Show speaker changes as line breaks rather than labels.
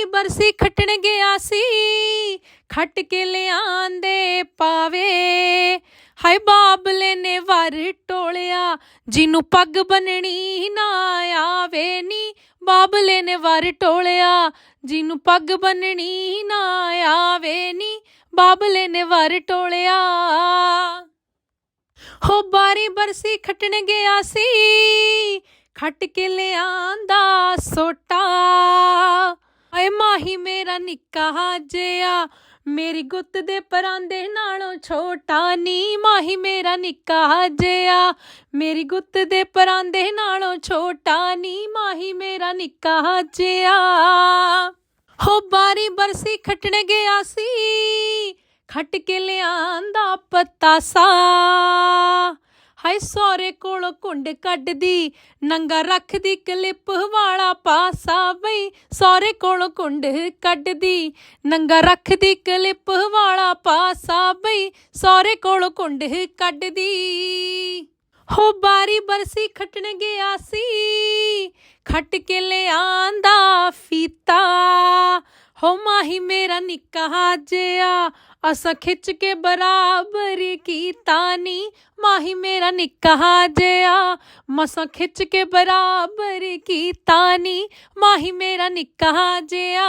ਬਾਰੀ ਬਰਸੀ ਖੱਟਣ ਗਿਆ ਸੀ ਖੱਟ ਕੇ ਲਿਆਂਦੇ ਪਾਵੇ। ਹਾਏ ਬਾਬਲੇ ਨੇ ਵਰ ਟੋਲਿਆ, ਜਿਹਨੂੰ ਪੱਗ ਬੰਨਣੀ ਨਾ ਆਵੇ ਨੀ। ਬਾਬਲੇ ਨੇ ਵਰ ਟੋਲਿਆ, ਜਿਹਨੂੰ ਪੱਗ ਬੰਨਣੀ ਨਾ ਆਵੇ ਨੀ। ਬਾਬਲੇ ਨੇ ਵਰ ਟੋਲਿਆ। ਹੋ ਬਾਰੀ ਬਰਸੀ ਖੱਟਣ ਗਿਆ ਸੀ ਖੱਟ ਕੇ ਲਿਆਂਦਾ ਸੋਟਾ। ਮਾਹੀ ਮੇਰਾ ਨਿੱਕਾ ਜਿਆ ਮੇਰੀ ਗੁੱਤ ਦੇ ਪਰਾਂਦੇ ਨਾਲੋਂ ਛੋਟਾ ਨੀ। ਮਾਹੀ ਮੇਰਾ ਨਿੱਕਾ ਜਿਆ ਮੇਰੀ ਗੁੱਤ ਦੇ ਪਰਾਂਦੇ ਨਾਲੋਂ ਛੋਟਾ ਨੀ। ਮਾਹੀ ਮੇਰਾ ਨਿੱਕਾ ਜਿਆ ਹੋ ਬਾਰੀ ਬਰਸੀ ਖੱਟਣ ਗਿਆ ਸੀ, ਖੱਟ ਕੇ ਲਿਆਂਦਾ ਪਤਾਸਾ। ਹਾਏ ਸੋਰੇ ਕੋਲੋਂ ਕੁੰਡ ਕੱਢਦੀ, ਨੰਗਾ ਰੱਖਦੀ, ਕਲਿੱਪ ਵਾਲਾ ਪਾਸਾ ਬਈ। ਸੋਰੇ ਕੋਲੋਂ ਕੁੰਡ ਕੱਢਦੀ, ਨੰਗਾ ਰੱਖਦੀ, ਕਲਿੱਪ ਵਾਲਾ ਪਾਸਾ ਬਈ। ਸੋਰੇ ਕੋਲੋਂ ਕੁੰਡ ਕੱਢਦੀ। ਹੋ ਬਾਰੀ ਬਰਸੀ ਖੱਟਣ ਗਿਆ ਸੀ, ਖੱਟ ਕੇ ਲਿਆਂਦਾ ਫੀਤਾ। ਹੋ ਮਾਹੀ ਮੇਰਾ ਨਿੱਕਾ ਜਿਆ ਅਸਾਂ ਖਿੱਚ ਕੇ ਬਰਾਬਰ ਕੀਤਾ ਨੀ। ਮਾਹੀ ਮੇਰਾ ਨਿੱਕਾ ਜਿਆ ਮਸਾਂ ਖਿੱਚ ਕੇ ਬਰਾਬਰ ਕੀਤਾ ਨੀ। ਮਾਹੀ ਮੇਰਾ ਨਿੱਕਾ ਜਿਆ